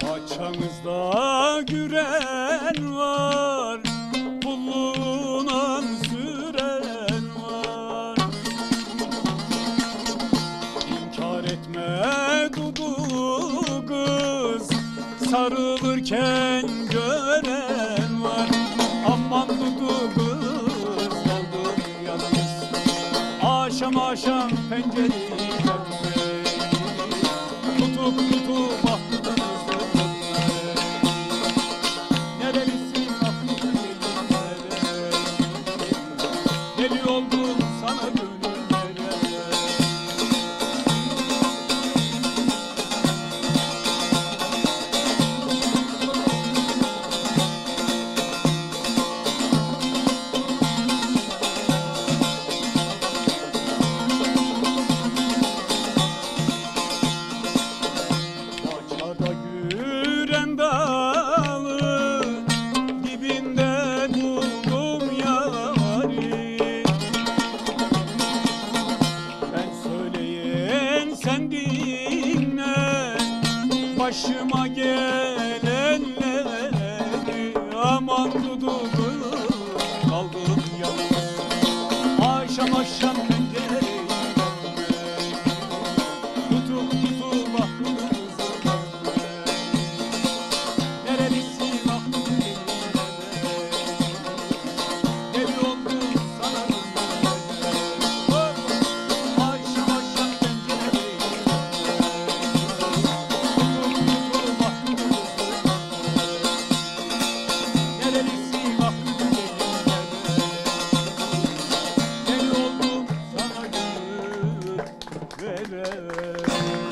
Paçanızda güren Sarılırken gören var. Aman dudu kız kaldım yalnız. Aşam aşam pencereden Tutup tutup aklınızı Nerelisin aklın nerelere Deli oldum sana gönüllere dağı Dibinde buldum yari. Ben söyleyen sen dinle Başıma gelenleri Aman dudu kız veren